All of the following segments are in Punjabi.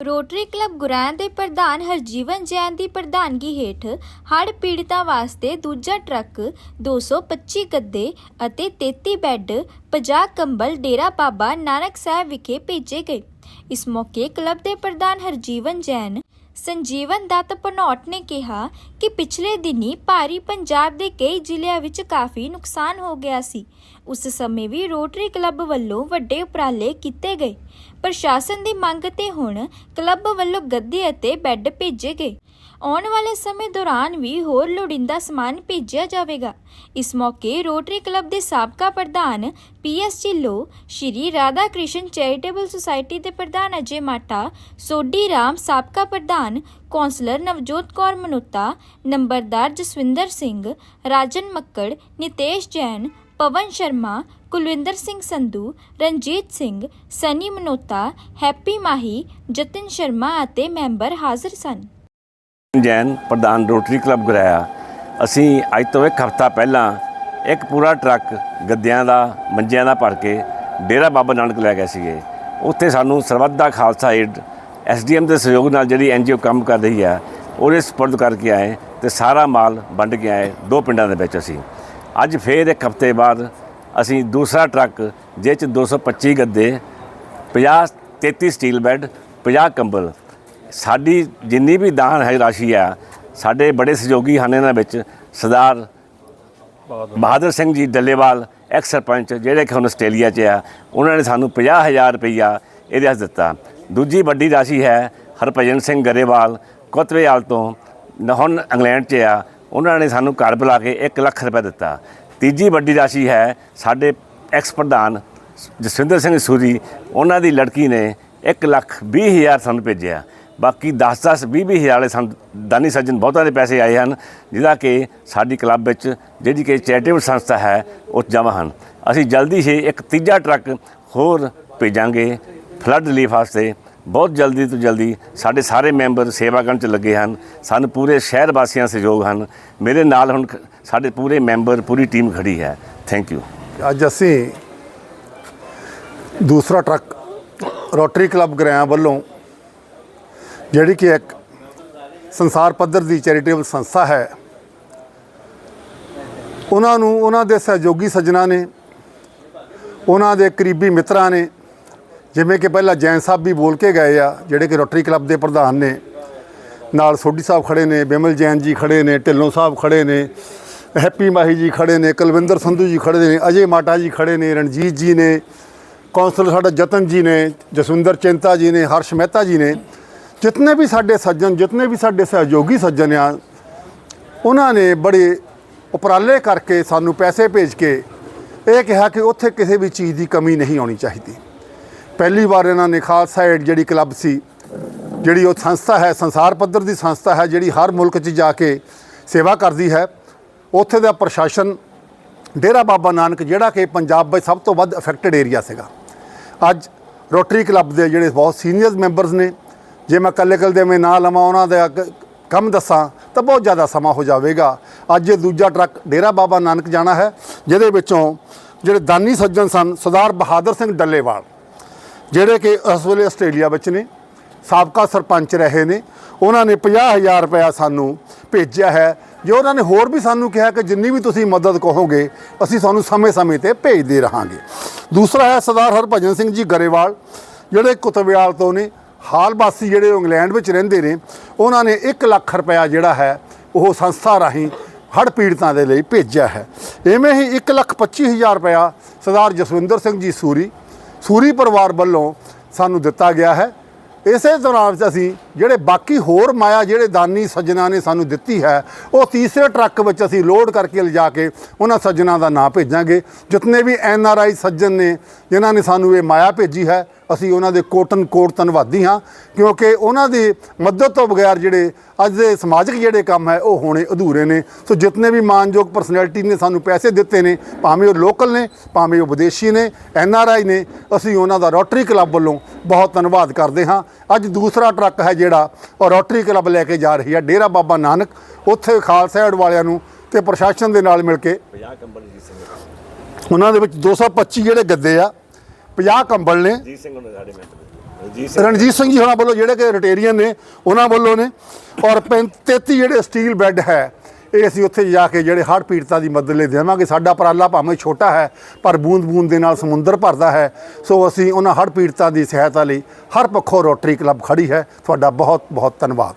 ਰੋਟਰੀ ਕਲੱਬ ਗੁਰਾਂ ਦੇ ਪ੍ਰਧਾਨ ਹਰਜੀਵਨ ਜੈਨ ਦੀ ਪ੍ਰਧਾਨਗੀ ਹੇਠ ਹੜ੍ਹ ਪੀੜਤਾਂ ਵਾਸਤੇ ਦੂਜਾ ਟਰੱਕ 225 ਗੱਦੇ ਅਤੇ 33 ਬੈੱਡ 50 ਕੰਬਲ ਡੇਰਾ ਬਾਬਾ ਨਾਨਕ ਸਾਹਿਬ ਵਿਖੇ ਭੇਜੇ ਗਏ। ਇਸ ਮੌਕੇ ਕਲੱਬ ਦੇ ਪ੍ਰਧਾਨ ਹਰਜੀਵਨ ਜੈਨ ਸੰਜੀਵਨ ਦੱਤ ਭਨੌਟ ਨੇ ਕਿਹਾ ਕਿ ਪਿਛਲੇ ਦਿਨੀ ਭਾਰੀ ਪੰਜਾਬ ਦੇ ਕਈ ਜ਼ਿਲ੍ਹਿਆਂ ਵਿੱਚ ਕਾਫੀ ਨੁਕਸਾਨ ਹੋ ਗਿਆ ਸੀ। ਉਸ ਸਮੇਂ ਵੀ ਰੋਟਰੀ ਕਲੱਬ ਵੱਲੋਂ ਵੱਡੇ ਉਪਰਾਲੇ ਕੀਤੇ ਗਏ। ਪ੍ਰਸ਼ਾਸਨ ਦੀ ਮੰਗ ਤੇ ਹੁਣ ਕਲੱਬ ਵੱਲੋਂ ਗੱਦੇ ਅਤੇ ਬੈੱਡ ਭੇਜੇ ਗਏ। ਆਉਣ ਵਾਲੇ ਸਮੇਂ ਦੌਰਾਨ ਵੀ ਹੋਰ ਲੋੜੀਂਦਾ ਸਮਾਨ ਭੇਜਿਆ ਜਾਵੇਗਾ। ਇਸ ਮੌਕੇ ਰੋਟਰੀ ਕਲੱਬ ਦੇ ਸਾਬਕਾ ਪ੍ਰਧਾਨ P S Dhillon, Shri Radha Krishan charitable society ਦੇ ਪ੍ਰਧਾਨ ਅਜੇ ਮਾਟਾ, ਸੋਢੀ ਰਾਮ ਸਾਬਕਾ ਪ੍ਰਧਾਨ ਕੌਂਸਲਰ ਨਵਜੋਤ ਕੌਰ ਮਨੁੱਤਾ, ਨੰਬਰਦਾਰ ਜਸਵਿੰਦਰ ਸਿੰਘ, ਰਾਜਨ ਮੱਕੜ, ਨਿਤੇਸ਼ ਜੈਨ, ਪਵਨ ਸ਼ਰਮਾ, ਕੁਲਵਿੰਦਰ ਸਿੰਘ ਸੰਧੂ, ਰਣਜੀਤ ਸਿੰਘ, ਸਨੀ ਮਨੋਤਾ, ਹੈਪੀ ਮਾਹੀ, ਜਤਨ ਸ਼ਰਮਾ ਅਤੇ ਮੈਂਬਰ ਹਾਜ਼ਰ ਸਨ। ਜੈਨ ਪ੍ਰਧਾਨ ਰੋਟਰੀ ਕਲੱਬ ਗੁਰਾਇਆ। ਅਸੀਂ ਅੱਜ ਤੋਂ ਇੱਕ ਹਫ਼ਤਾ ਪਹਿਲਾਂ ਇੱਕ ਪੂਰਾ ਟਰੱਕ ਗੱਦਿਆਂ ਦਾ, ਮੰਜਿਆਂ ਦਾ ਭਰ ਕੇ ਡੇਰਾ ਬਾਬਾ ਨਾਨਕ ਲੈ ਗਏ ਸੀਗੇ। ਉੱਥੇ ਸਾਨੂੰ ਸਰਬੱਤ ਦਾ ਖਾਲਸਾ ਏਡ ਐਸਡੀਐਮ ਦੇ ਸਹਿਯੋਗ ਨਾਲ ਜਿਹੜੀ ਐਨਜੀਓ ਕੰਮ ਕਰ ਰਹੀ ਆ, ਉਹਦੇ ਸਪੁਰਦ ਕਰਕੇ ਆਏ ਤੇ ਸਾਰਾ ਮਾਲ ਵੰਡ ਕੇ ਆਏ ਦੋ ਪਿੰਡਾਂ ਦੇ ਵਿੱਚ ਅਸੀਂ। ਅੱਜ ਫੇਰ ਇੱਕ ਹਫ਼ਤੇ ਬਾਅਦ ਅਸੀਂ ਦੂਸਰਾ ਟਰੱਕ, ਜਿਹ 'ਚ 225 ਗੱਦੇ 50 33 ਸਟੀਲ ਬੈੱਡ 50 ਕੰਬਲ ਸਾਡੀ ਜਿੰਨੀ ਵੀ ਦਾਨ ਹੈ ਰਾਸ਼ੀ ਆ ਸਾਡੇ ਬੜੇ ਸਹਿਯੋਗੀ ਹਨ ਇਹਨਾਂ ਵਿੱਚ ਸਰਦਾਰ ਬਹਾਦਰ। ਸਿੰਘ ਜੀ ਡੱਲੇਵਾਲ ਐਕਸ ਸਰਪੰਚ ਜਿਹੜੇ ਕਿ ਹੁਣ ਆਸਟ੍ਰੇਲੀਆ 'ਚ ਆ ਉਹਨਾਂ ਨੇ ਸਾਨੂੰ 50000 ਰੁਪਈਆ ਇਹਦੇ ਹੱਥ ਦਿੱਤਾ। ਦੂਜੀ ਵੱਡੀ ਰਾਸ਼ੀ ਹੈ ਹਰਭਜਨ ਸਿੰਘ ਗਰੇਵਾਲ ਕੋਤਵੇਵਾਲ ਤੋਂ ਨ- ਹੁਣ ਇੰਗਲੈਂਡ 'ਚ ਆ ਉਹਨਾਂ ਨੇ ਸਾਨੂੰ ਘਰ ਬੁਲਾ ਕੇ 1 ਲੱਖ ਰੁਪਏ ਦਿੱਤਾ। ਤੀਜੀ ਵੱਡੀ ਰਾਸ਼ੀ ਹੈ ਸਾਡੇ ਐਕਸ ਪ੍ਰਧਾਨ ਜਸਵਿੰਦਰ ਸਿੰਘ ਸੂਰੀ ਉਹਨਾਂ ਦੀ ਲੜਕੀ ਨੇ 1 ਲੱਖ 20 ਹਜ਼ਾਰ ਸਾਨੂੰ ਭੇਜਿਆ। ਬਾਕੀ 10 10 20 20 ਹਜ਼ਾਰ ਵਾਲੇ ਸਾਨੂੰ ਦਾਨੀ ਸੱਜਣ ਬਹੁਤਾਂ ਦੇ ਪੈਸੇ ਆਏ ਹਨ, ਜਿਹਦਾ ਕਿ ਸਾਡੀ ਕਲੱਬ ਵਿੱਚ ਜਿਹੜੀ ਕਿ ਚੈਰੀਟੇਬਲ ਸੰਸਥਾ ਹੈ, ਉਹ ਜਮ੍ਹਾਂ ਹਨ। ਅਸੀਂ ਜਲਦੀ ਹੀ ਇੱਕ ਤੀਜਾ ਟਰੱਕ ਹੋਰ ਭੇਜਾਂਗੇ ਫਲੱਡ ਰਿਲੀਫ ਵਾਸਤੇ। ਬਹੁਤ ਜਲਦੀ ਤੋਂ ਜਲਦੀ ਸਾਡੇ ਸਾਰੇ ਮੈਂਬਰ ਸੇਵਾ ਕਰਨ ਚ ਲੱਗੇ ਹਨ। ਸਾਨੂੰ ਪੂਰੇ ਸ਼ਹਿਰ ਵਾਸੀਆਂ ਸਹਿਯੋਗ ਹਨ। ਮੇਰੇ ਨਾਲ ਹੁਣ ਸਾਡੇ ਪੂਰੇ ਮੈਂਬਰ, ਪੂਰੀ ਟੀਮ ਖੜੀ ਹੈ। ਥੈਂਕ ਯੂ ਅੱਜ ਅਸੀਂ ਦੂਸਰਾ ਟਰੱਕ ਰੋਟਰੀ ਕਲੱਬ ਗ੍ਰਾਂ ਵੱਲੋਂ ਜਿਹੜੀ ਕਿ ਇੱਕ ਸੰਸਾਰ ਪੱਧਰ ਦੀ ਚੈਰੀਟੇਬਲ ਸੰਸਥਾ ਹੈ। ਉਹਨਾਂ ਨੂੰ, ਉਹਨਾਂ ਦੇ ਸਹਿਯੋਗੀ ਸੱਜਣਾ ਨੇ, ਉਹਨਾਂ ਦੇ ਕਰੀਬੀ ਮਿੱਤਰਾਂ ਨੇ, ਜਿਵੇਂ ਕਿ ਪਹਿਲਾਂ ਜੈਨ ਸਾਹਿਬ ਵੀ ਬੋਲ ਕੇ ਗਏ ਆ, ਜਿਹੜੇ ਕਿ ਰੋਟਰੀ ਕਲੱਬ ਦੇ ਪ੍ਰਧਾਨ ਨੇ। ਨਾਲ ਸੋਢੀ ਸਾਹਿਬ ਖੜੇ ਨੇ, ਬਿਮਲ ਜੈਨ ਜੀ ਖੜੇ ਨੇ, ਢਿੱਲੋਂ ਸਾਹਿਬ ਖੜੇ ਨੇ, ਹੈਪੀ ਮਾਹੀ ਜੀ ਖੜੇ ਨੇ, ਕੁਲਵਿੰਦਰ ਸੰਧੂ ਜੀ ਖੜੇ ਨੇ, ਅਜੇ ਮਾਟਾ ਜੀ ਖੜੇ ਨੇ, ਰਣਜੀਤ ਜੀ ਨੇ, ਕੌਂਸਲਰ ਸਾਡਾ ਜਤਨ ਜੀ ਨੇ, ਜਸਵਿੰਦਰ ਚਿੰਤਾ ਜੀ ਨੇ, ਹਰਸ਼ ਮਹਿਤਾ ਜੀ ਨੇ ਜਿਤਨੇ ਵੀ ਸਾਡੇ ਸੱਜਣ ਜਿਤਨੇ ਵੀ ਸਾਡੇ ਸਹਿਯੋਗੀ ਸੱਜਣ ਆ ਉਹਨਾਂ ਨੇ ਬੜੇ ਉਪਰਾਲੇ ਕਰਕੇ ਸਾਨੂੰ ਪੈਸੇ ਭੇਜ ਕੇ ਇਹ ਕਿਹਾ ਕਿ ਉੱਥੇ ਕਿਸੇ ਵੀ ਚੀਜ਼ ਦੀ ਕਮੀ ਨਹੀਂ ਆਉਣੀ ਚਾਹੀਦੀ ਪਹਿਲੀ ਵਾਰ ਇਹਨਾਂ ਨੇ ਖਾਲਸਾ ਏਡ ਜਿਹੜੀ ਕਲੱਬ ਸੀ ਜਿਹੜੀ ਉਹ ਸੰਸਥਾ ਹੈ ਸੰਸਾਰ ਪੱਧਰ ਦੀ ਸੰਸਥਾ ਹੈ ਜਿਹੜੀ ਹਰ ਮੁਲਕ 'ਚ ਜਾ ਕੇ ਸੇਵਾ ਕਰਦੀ ਹੈ ਉੱਥੇ ਦਾ ਪ੍ਰਸ਼ਾਸਨ ਡੇਰਾ ਬਾਬਾ ਨਾਨਕ ਜਿਹੜਾ ਕਿ ਪੰਜਾਬ ਵਿੱਚ ਸਭ ਤੋਂ ਵੱਧ ਅਫੈਕਟਡ ਏਰੀਆ ਸੀਗਾ ਅੱਜ ਰੋਟਰੀ ਕਲੱਬ ਦੇ ਜਿਹੜੇ ਬਹੁਤ ਸੀਨੀਅਰ ਮੈਂਬਰਸ ਨੇ ਜੇ ਮੈਂ ਕੱਲੇ ਕੱਲੇ ਦੇ ਮੈਂ ਨਾਂ ਲਵਾਂ, ਉਹਨਾਂ ਦਾ ਕੰਮ ਦੱਸਾਂ, ਤਾਂ ਬਹੁਤ ਜ਼ਿਆਦਾ ਸਮਾਂ ਹੋ ਜਾਵੇਗਾ। ਅੱਜ ਇਹ ਦੂਜਾ ਟਰੱਕ ਡੇਰਾ ਬਾਬਾ ਨਾਨਕ ਜਾਣਾ ਹੈ, ਜਿਹਦੇ ਵਿੱਚੋਂ ਜਿਹੜੇ ਦਾਨੀ ਸੱਜਣ ਸਨ, ਸਰਦਾਰ ਬਹਾਦਰ ਸਿੰਘ ਡੱਲੇਵਾਲ, ਜਿਹੜੇ ਕਿ ਉਸ ਵੇਲੇ ਆਸਟ੍ਰੇਲੀਆ ਵਿੱਚ ਨੇ, ਸਾਬਕਾ ਸਰਪੰਚ ਰਹੇ ਨੇ, ਉਹਨਾਂ ਨੇ 50000 ਰੁਪਇਆ ਸਾਨੂੰ ਭੇਜਿਆ ਹੈ। ਜੋ ਉਹਨਾਂ ਨੇ ਹੋਰ ਵੀ ਸਾਨੂੰ ਕਿਹਾ ਕਿ ਜਿੰਨੀ ਵੀ ਤੁਸੀਂ ਮਦਦ ਕਹੋਗੇ, ਅਸੀਂ ਤੁਹਾਨੂੰ ਸਮੇਂ-ਸਮੇਂ ਤੇ ਭੇਜਦੇ ਰਹਾਂਗੇ। ਦੂਸਰਾ ਹੈ ਸਰਦਾਰ ਹਰਭਜਨ ਸਿੰਘ ਜੀ ਗਰੇਵਾਲ, ਜਿਹੜੇ ਕੁਤਬਿਆਲ ਤੋਂ ਨੇ ਹਾਲ ਵਾਸੀ ਜਿਹੜੇ ਉਹ ਇੰਗਲੈਂਡ ਵਿੱਚ ਰਹਿੰਦੇ ਨੇ, ਉਹਨਾਂ ਨੇ 1 ਲੱਖ ਰੁਪਇਆ ਜਿਹੜਾ ਹੈ, ਉਹ ਸੰਸਥਾ ਰਾਹੀਂ ਹੜ੍ਹ ਪੀੜਤਾਂ ਦੇ ਲਈ ਭੇਜਿਆ ਹੈ। ਇਵੇਂ ਹੀ 1 ਲੱਖ 25 ਹਜ਼ਾਰ ਰੁਪਇਆ ਸਰਦਾਰ ਜਸਵਿੰਦਰ ਸਿੰਘ ਜੀ ਸੂਰੀ ਸੂਰੀ ਪਰਿਵਾਰ ਵੱਲੋਂ ਸਾਨੂੰ ਦਿੱਤਾ ਗਿਆ ਹੈ। ਇਸੇ ਦੌਰਾਨ ਅਸੀਂ ਜਿਹੜੇ ਬਾਕੀ ਹੋਰ ਮਾਇਆ ਜਿਹੜੇ ਦਾਨੀ ਸੱਜਣਾ ਨੇ ਸਾਨੂੰ ਦਿੱਤੀ ਹੈ, ਉਹ ਤੀਸਰੇ ਟਰੱਕ ਵਿੱਚ ਅਸੀਂ ਲੋਡ ਕਰਕੇ ਲਿਜਾ ਕੇ ਉਹਨਾਂ ਸੱਜਣਾ ਦਾ ਨਾਂ ਭੇਜਾਂਗੇ। ਜਿਤਨੇ ਵੀ ਐਨ ਆਰ ਆਈ ਸੱਜਣ ਨੇ, ਜਿਨ੍ਹਾਂ ਨੇ ਸਾਨੂੰ ਇਹ ਮਾਇਆ ਭੇਜੀ ਹੈ ਅਸੀਂ ਉਹਨਾਂ ਦੇ ਕੋਟਨ ਕੋਟ ਧੰਨਵਾਦੀ ਹਾਂ ਕਿਉਂਕਿ ਉਹਨਾਂ ਦੀ ਮਦਦ ਤੋਂ ਬਗੈਰ ਜਿਹੜੇ ਅੱਜ ਦੇ ਸਮਾਜਿਕ ਜਿਹੜੇ ਕੰਮ ਹੈ ਉਹ ਹੋਣੇ ਅਧੂਰੇ ਨੇ। ਸੋ ਜਿਤਨੇ ਵੀ ਮਾਨਯੋਗ ਪਰਸਨੈਲਿਟੀ ਨੇ ਸਾਨੂੰ ਪੈਸੇ ਦਿੱਤੇ ਨੇ ਭਾਵੇਂ ਉਹ ਲੋਕਲ ਨੇ ਭਾਵੇਂ ਉਹ ਵਿਦੇਸ਼ੀ ਨੇ ਐਨ ਆਰ ਆਈ ਨੇ ਅਸੀਂ ਉਹਨਾਂ ਦਾ ਰੋਟਰੀ ਕਲੱਬ ਵੱਲੋਂ ਬਹੁਤ ਧੰਨਵਾਦ ਕਰਦੇ ਹਾਂ। ਅੱਜ ਦੂਸਰਾ ਟਰੱਕ ਹੈ ਜਿਹੜਾ ਉਹ ਰੋਟਰੀ ਕਲੱਬ ਲੈ ਕੇ ਜਾ ਰਹੀ ਹੈ ਡੇਰਾ ਬਾਬਾ ਨਾਨਕ। ਉੱਥੇ ਖਾਲਸਾ ਏਡ ਵਾਲਿਆਂ ਨੂੰ ਤੇ ਪ੍ਰਸ਼ਾਸਨ ਦੇ ਨਾਲ ਮਿਲ ਕੇ 50 ਕੰਬਲ ਜੀ ਸਿੰਘ ਉਹਨਾਂ ਦੇ ਵਿੱਚ 225 ਜਿਹੜੇ ਗੱਦੇ ਆ 50 ਕੰਬਲ ਨੇ। ਜੀ ਸਿੰਘ ਰਣਜੀਤ ਸਿੰਘ ਜੀ ਹੋਣਾ ਵੱਲੋਂ ਜਿਹੜੇ ਕਿ ਰਿਟੇਰੀਅਨ ਨੇ ਉਹਨਾਂ ਵੱਲੋਂ ਨੇ। ਔਰ 33 ਜਿਹੜੇ ਸਟੀਲ ਬੈੱਡ ਹੈ ਇਹ ਅਸੀਂ ਉੱਥੇ ਜਾ ਕੇ ਜਿਹੜੇ ਹੜ੍ਹ ਪੀੜਤਾਂ ਦੀ ਮਦਦ ਲਈ ਦੇਵਾਂਗੇ। ਸਾਡਾ ਉਪਰਾਲਾ ਭਾਵੇਂ ਛੋਟਾ ਹੈ ਪਰ ਬੂੰਦ ਬੂੰਦ ਦੇ ਨਾਲ ਸਮੁੰਦਰ ਭਰਦਾ ਹੈ। ਸੋ ਅਸੀਂ ਉਹਨਾਂ ਹੜ੍ਹ ਪੀੜਤਾਂ ਦੀ ਸਹਾਇਤਾ ਲਈ ਹਰ ਪੱਖੋਂ ਰੋਟਰੀ ਕਲੱਬ ਖੜੀ ਹੈ। ਤੁਹਾਡਾ ਬਹੁਤ ਬਹੁਤ ਧੰਨਵਾਦ।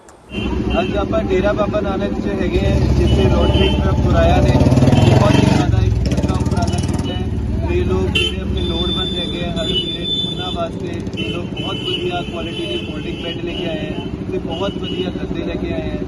ਅੱਜ ਆਪਾਂ ਡੇਰਾ ਬਾਬਾ ਨਾਨਕ 'ਚ ਹੈਗੇ ਆ ਜਿੱਥੇ ਰੋਟਰੀ ਕਲੱਬ ਪੁਰਾਇਆ ਨੇ। ਬਹੁਤ ਹੀ ਜ਼ਿਆਦਾ ਇੱਕ ਚੰਗਾ ਉਪਰਾਲਾ ਕੀਤਾ ਹੈ। ਤੇ ਲੋਕ ਜਿਹੜੇ ਆਪਣੇ ਲੋੜਵੰਦ ਹੈਗੇ ਆ ਹਰ ਪੀਰੀਅਡ ਉਹਨਾਂ ਵਾਸਤੇ ਇਹ ਲੋਕ ਬਹੁਤ ਵਧੀਆ ਕੁਆਲਿਟੀ ਦੇ ਫੋਲਡਿੰਗ ਬੈੱਡ ਲੈ ਕੇ ਆਏ ਹੈ ਤੇ ਬਹੁਤ ਵਧੀਆ ਗੱਦੇ ਲੈ ਕੇ ਆਏ ਹੈ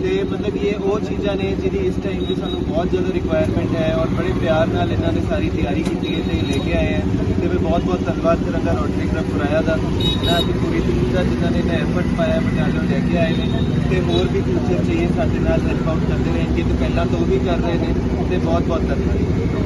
ਤੇ ਮਤਲਬ ਇਹ ਉਹ ਚੀਜ਼ਾਂ ਨੇ ਜਿਹਦੀ ਇਸ ਟਾਈਮ 'ਤੇ ਸਾਨੂੰ ਬਹੁਤ ਜ਼ਿਆਦਾ ਰਿਕੁਆਇਰਮੈਂਟ ਹੈ ਔਰ ਬੜੇ ਪਿਆਰ ਨਾਲ ਇਹਨਾਂ ਨੇ ਸਾਰੀ ਤਿਆਰੀ ਕੀਤੀ ਹੈ ਤੇ ਲੈ ਕੇ ਆਏ ਹੈ ਤੇ ਮੈਂ ਬਹੁਤ ਬਹੁਤ ਧੰਨਵਾਦ ਕਰਾਂਗਾ ਰੋਟਰੀ ਕਲੱਬ ਪੁਰਾਇਆ ਦਾ ਇਹਨਾਂ ਦੀ ਪੂਰੀ ਟੀਮ ਦਾ, ਜਿਨ੍ਹਾਂ ਨੇ ਐਫਰਟ ਪਾਇਆ ਪਟਿਆਲੇ ਲੈ ਕੇ ਆਏ ਨੇ ਤੇ ਹੋਰ ਵੀ ਫਿਊਚਰ 'ਚ ਇਹ ਸਾਡੇ ਨਾਲ ਹੈਲਪ ਆਊਟ ਕਰਦੇ ਰਹਿਣਗੇ ਤੇ ਪਹਿਲਾਂ ਤੋਂ ਉਹ ਵੀ ਕਰ ਰਹੇ ਨੇ ਤੇ ਬਹੁਤ ਬਹੁਤ ਧੰਨਵਾਦ।